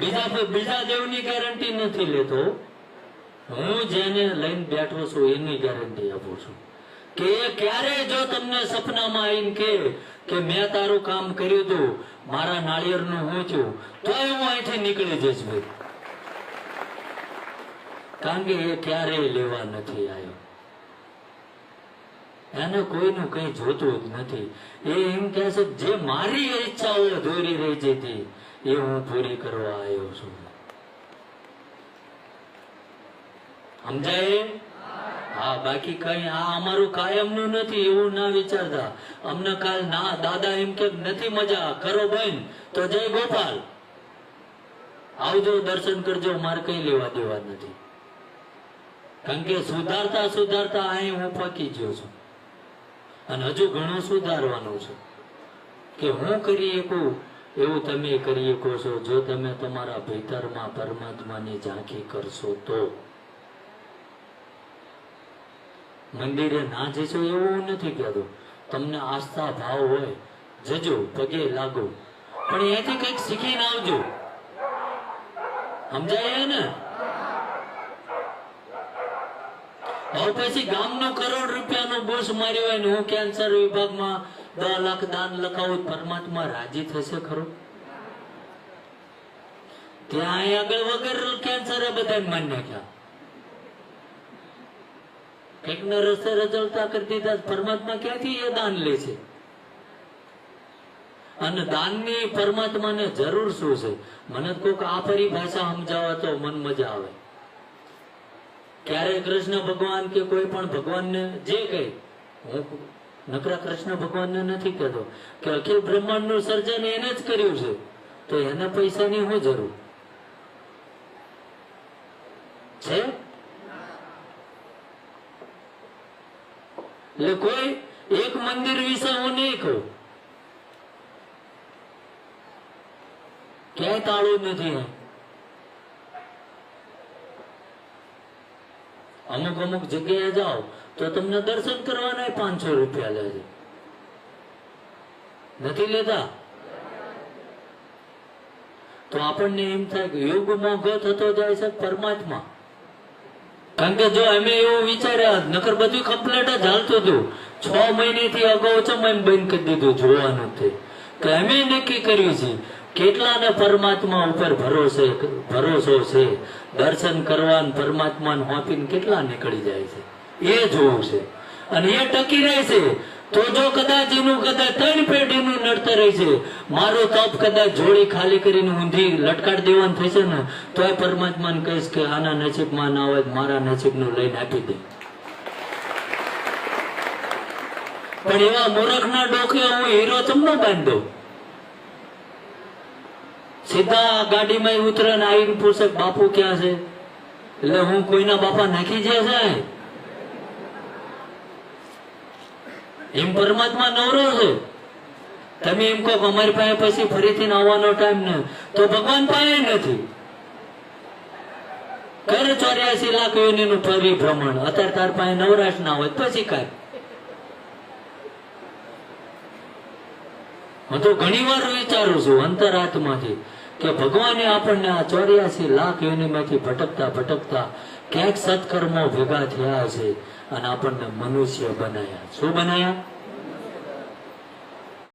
બીજા બીજા દેવની ગેરંટી નથી લેતો. હું જેને લઈને બેઠો છું, એની ગેરંટી આપું છું. કે ક્યારે જો તમને સપનામાં આવીને કે કે મેં તારું કામ કર્યું હતું, મારા નાળિયેરનું હું છું હું અહીંથી નીકળી જઈશ ભાઈ. કારણ કે એ ક્યારેય લેવા નથી આવ્યો. એને કોઈનું કઈ જોતું જ નથી. એ એમ કહે છે, જે મારી ઈચ્છાઓ દોરી રહી જતી એ હું પૂરી કરવા આવ્યો છું. સમજાય? હા, બાકી કઈ આ અમારું કાયમનું નથી, એવું ના વિચારતા. અમને કાલ ના દાદા એમ કે નથી મજા? કરો બહેન. તો જય ગોપાલ. આવજો, દર્શન કરજો, મારે કઈ લેવા દેવા નથી. કારણ કે સુધારતા સુધારતા અહીં હું પકી ગયો છું. અને હજુ ઘણું સુધારવાનું છે. કે હું કરી શકું એવું તમે કરી શકો છો. જો તમે તમારા ભીતરમાં પરમાત્માની ઝાંખી કરશો તો? મંદિરે ના જશો એવું નથી કહેતો. તમને આસ્થા ભાવ હોય, જજો, પગે લાગો. પણ એથી કંઈક શીખીને આવજો. સમજાય ને? હવે પછી ગામનો કરોડ રૂપિયાનો બોસ માર્યો હોય ને હું કેન્સર વિભાગમાં દસ લાખ દાન લખાવું, પરમાત્મા રાજી થશે ખરો? ત્યાં આગળ વગર કેન્સર બધા માન નાખ્યા. કંઈકના રસ્તે રજળતા કરી દીધા, પરમાત્મા ક્યાંથી એ દાન લે છે? અને દાનની પરમાત્માને જરૂર શું છે? મને કોઈક આ પરિભાષા સમજાવવા તો મન મજા આવે. ક્યારે કૃષ્ણ ભગવાન કે કોઈ પણ ભગવાનને જે કઈ નકરા કૃષ્ણ ભગવાનને નથી કહેતો. કે અખિલ બ્રહ્માંડનું સર્જન એને જ કર્યું છે. તો એના પૈસાની શું જરૂર? છે? એટલે કોઈ એક મંદિર વિશે હું નહીં કહું. ક્યાંય તાળું નથી અમુક અમુક જગ્યાએ જાઓ તો તમને દર્શન કરવાના પાંચસો રૂપિયા લે છે. નથી લેતા? તો આપણને એમ થાય કે યોગ મોઘો થતો જાય છે પરમાત્મા. કારણ કે જો અમે એવું વિચાર્યા, નકર બધું કમ્પ્લેટ જ હાલતું હતું. છ મહિનેથી અગાઉ મેં બંધ કરી દીધું જોવાનું તે? કે અમે નક્કી કર્યું છે કેટલાને પરમાત્મા ઉપર ભરોસો ભરોસો છે? દર્શન કરવા પરમાત્માને હોપીને કેટલા નીકળી જાય છે? એ જોવું છે. અને એ ટકી રહે તો જો કદાચ એનું કદાચ ત્રણ પેઢીનું નડતર રહે છે તપ કદાચ જોડી ખાલી કરીને ઊંધી લટકાડ દેવાનું થશે ને, તોય પરમાત્માને કહીશ કે આના નસીબમાં ના હોય તો મારા નસીબનું લઈને આપી દે. પણ એવા મૂરખના ડોકે હું હીરો તમને બાંધો સીધા ગાડીમાં ઉતરે ને આવીને પૂછે બાપુ ક્યાં છે? એટલે હું કોઈના બાપા નાખી જાય છે? એમ પરમાત્મા નવરો છે. તમે એમ કહો અમારી પાસે પછી ફરીથી આવવાનો ટાઈમ ન. તો ભગવાન પાસે નથી. કરે ચોર્યાસી લાખ યોનીનું પરિભ્રમણ અત્યારે તાર પાસે નવરાશ ના હોય પછી કાંઈ હું તો ઘણી વાર વિચારું છું અંતરાત્માથી કે ભગવાને આપણને આ ચોર્યાસી લાખ યોનિમાંથી ભટકતા ભટકતા ક્યાંક સત્કર્મો ભેગા થયા છે અને આપણને મનુષ્ય બનાયા. શું બનાયા?